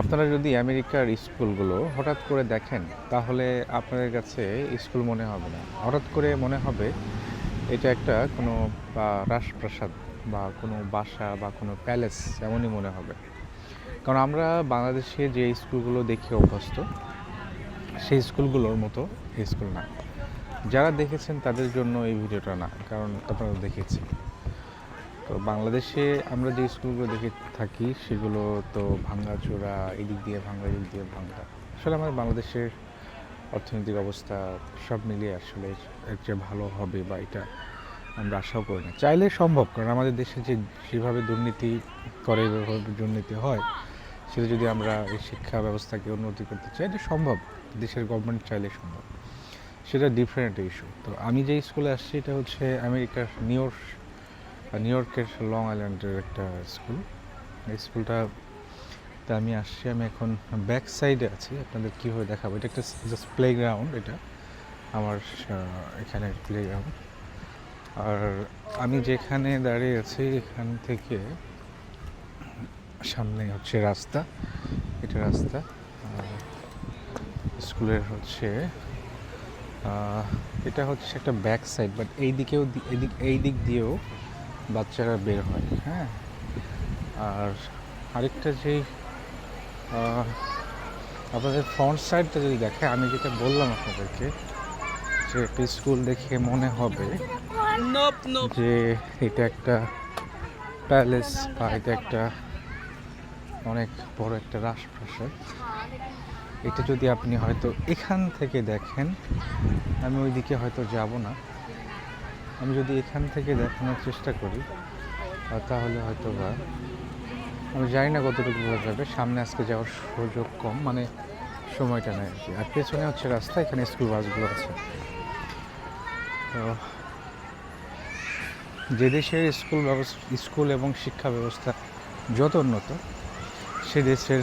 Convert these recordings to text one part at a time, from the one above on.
আপনারা যদি আমেরিকার স্কুলগুলো হঠাৎ করে দেখেন, তাহলে আপনাদের কাছে স্কুল মনে হবে না। হঠাৎ করে মনে হবে এটা একটা কোনো রাজপ্রাসাদ বা কোনো বাসা বা কোনো প্যালেস এমনই মনে হবে। কারণ আমরা বাংলাদেশে যে স্কুলগুলো দেখে অভ্যস্ত, সেই স্কুলগুলোর মতো স্কুল না। যারা দেখেছেন তাদের জন্য এই ভিডিওটা না, কারণ আপনারা দেখেছি তো বাংলাদেশে আমরা যে স্কুলগুলো দেখে থাকি, সেগুলো তো ভাঙ্গাচোরা, এদিক দিয়ে ভাঙ্গা এদিক দিয়ে ভাঙ্গা। আসলে আমাদের বাংলাদেশের অর্থনৈতিক অবস্থা সব মিলিয়ে আসলে এর চেয়ে ভালো হবে বা এটা আমরা আশাও করি না। চাইলে সম্ভব, কারণ আমাদের দেশে যে যেভাবে দুর্নীতি করে দুর্নীতি হয়, সেটা যদি আমরা এই শিক্ষা ব্যবস্থাকে উন্নতি করতে চাই, এটা সম্ভব। দেশের গভর্নমেন্ট চাইলে সম্ভব। সেটা ডিফারেন্ট ইস্যু তো আমি যে স্কুলে আসছি, এটা হচ্ছে আমেরিকার নিউ নিউ ইয়র্কের লং আইল্যান্ডের একটা স্কুল এই স্কুলটা তা আমি আসছি, আমি এখন ব্যাক সাইডে আছি। আপনাদের কীভাবে দেখাবো? এটা একটা জাস্ট প্লে গ্রাউন্ড এটা, আমার এখানে প্লে গ্রাউন্ড আর আমি যেখানে দাঁড়িয়ে আছি, এখান থেকে সামনে হচ্ছে রাস্তা। এটা রাস্তা। স্কুলের হচ্ছে এটা হচ্ছে একটা ব্যাক সাইড বাট এই দিকেও এই দিক দিয়েও বাচ্চারা বের হয় হ্যাঁ? আর আরেকটা যেই আপনাদের ফ্রন্ট সাইডটা যদি দেখে আমি যেটা বললাম আপনাদেরকে যে একটা স্কুল দেখে মনে হবে. যে এটা একটা প্যালেস বা এটা একটা অনেক বড় একটা রাজপ্রাসাদ। এটা যদি আপনি হয়তো এখান থেকে দেখেন আমি ওইদিকে হয়তো যাব না। আমি যদি এখান থেকে দেখানোর চেষ্টা করি তাহলে হয়তো বা আমি জানি না কতটুকু বোঝা যাবে, সামনে আজকে যাওয়ার সুযোগ কম মানে সময়টা নেই আর কি। আর পেছনে হচ্ছে রাস্তা, এখানে স্কুল বাসগুলো আছে। তো যে দেশের স্কুল ব্যবস্থা স্কুল এবং শিক্ষা ব্যবস্থা যত উন্নত, সে দেশের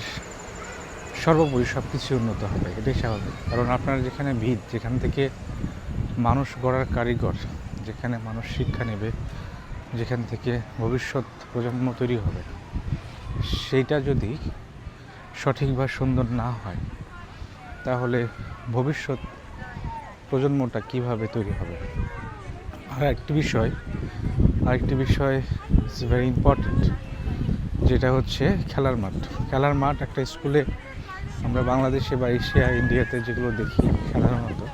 সর্বোপরি সব কিছু উন্নত হবে, এটাই স্বাভাবিক। কারণ আপনার যেখানে ভিত যেখান থেকে মানুষ গড়ার কারিগর যেখানে মানুষ শিক্ষা নেবে, যেখান থেকে ভবিষ্যৎ প্রজন্ম তৈরি হবে, সেইটা যদি সঠিক বা সুন্দর না হয়, তাহলে ভবিষ্যৎ প্রজন্মটা কীভাবে তৈরি হবে? আর একটি বিষয়, আরেকটি বিষয় ইটস ভেরি ইম্পর্ট্যান্ট যেটা হচ্ছে খেলার মাঠ। খেলার মাঠ একটা স্কুলে আমরা বাংলাদেশে বা এশিয়া, ইন্ডিয়াতে যেগুলো দেখি খেলার মতো,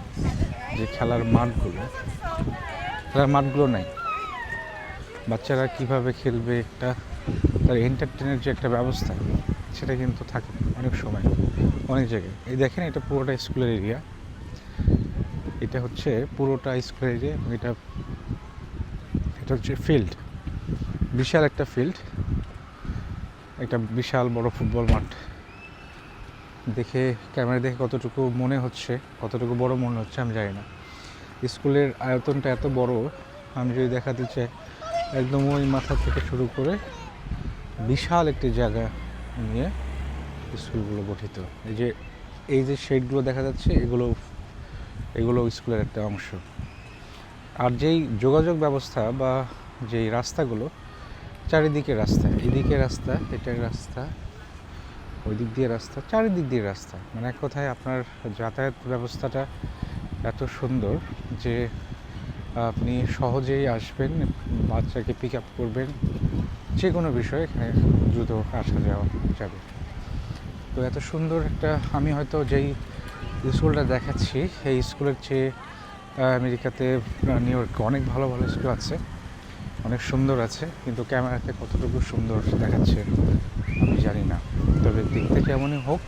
যে খেলার মাঠগুলো খেলার মাঠগুলো নাই। বাচ্চারা কীভাবে খেলবে একটা, তার এন্টারটেনের যে একটা ব্যবস্থা, সেটা কিন্তু থাকে অনেক সময়, অনেক জায়গায়। এই দেখেন, এটা পুরোটা স্কুলের এরিয়া এটা হচ্ছে পুরোটা স্কুলের এরিয়া এবং এটা এটা হচ্ছে ফিল্ড বিশাল একটা ফিল্ড একটা বিশাল বড় ফুটবল মাঠ। দেখে ক্যামেরা দেখে কতটুকু মনে হচ্ছে, কতটুকু বড় মনে হচ্ছে আমি জানি না। স্কুলের আয়তনটা এত বড়, আমি যদি দেখাতে চাই, একদম ওই মাথা থেকে শুরু করে বিশাল একটি জায়গা নিয়ে স্কুলগুলো গঠিত। এই যে এই যে শেডগুলো দেখা যাচ্ছে, এগুলো এগুলো স্কুলের একটা অংশ। আর যেই যোগাযোগ ব্যবস্থা বা যেই রাস্তাগুলো, চারিদিকে রাস্তা, এদিকে রাস্তা, এটা রাস্তা ওই দিক দিয়ে রাস্তা, চারিদিক দিয়ে রাস্তা। মানে এক কথায় আপনার যাতায়াত ব্যবস্থাটা এত সুন্দর যে আপনি সহজেই আসবেন, বাচ্চাকে পিক আপ করবেন যে কোনো বিষয়ে এখানে দ্রুত আসা যাওয়া যাবে। তো এত সুন্দর একটা, আমি হয়তো যেই স্কুলটা দেখাচ্ছি সেই স্কুলের চেয়ে আমেরিকাতে নিউ ইয়র্কে অনেক ভালো ভালো স্কুল আছে, অনেক সুন্দর আছে, কিন্তু ক্যামেরাতে কতটুকু সুন্দর দেখাচ্ছে আমি জানি না। তবে দেখতে কেমনই হোক,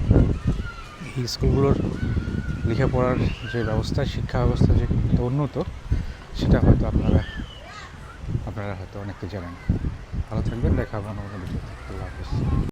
এই স্কুলগুলোর লেখাপড়ার যে ব্যবস্থা, শিক্ষা ব্যবস্থা যে উন্নত, সেটা হয়তো আপনারা আপনারা হয়তো অনেকে জানেন। ভালো থাকবেন, দেখা হবে অন্য কোনো আল্লাহ হাফিজ।